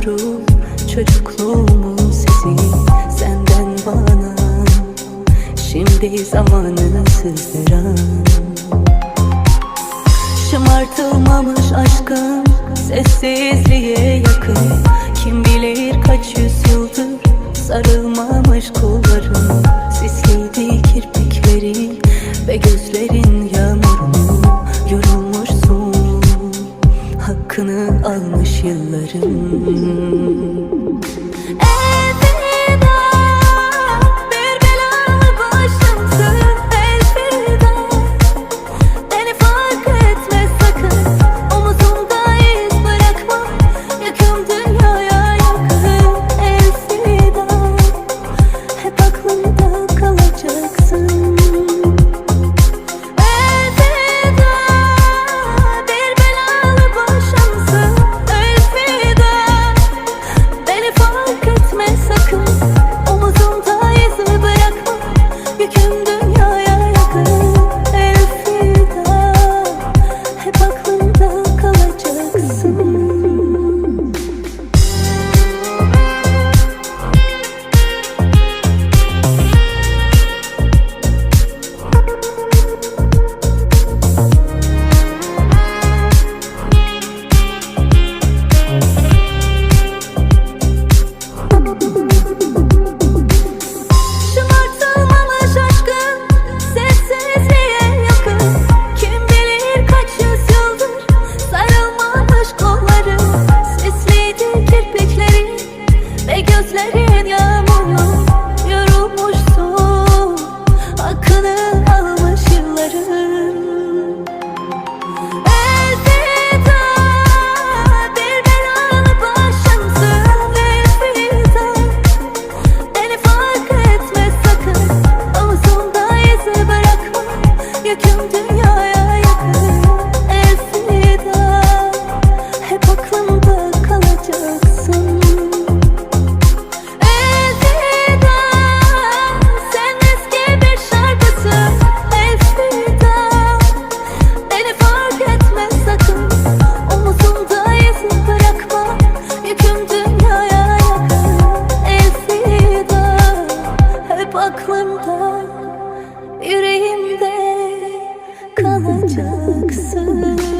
Hatırlıyorum çocukluğumun sesi Senden bana. Şimdi zamanını sızdıran. Şımartılmamış aşkın Sessizliğe yakın. Kim bilir kaç yüzyıldır Sarılmamış kolların Sisliydi kirpikleri Ve gözlerin yağmurunu Yorulmuşsun. Hakkını almış yılların Mm-hmm. olacaksın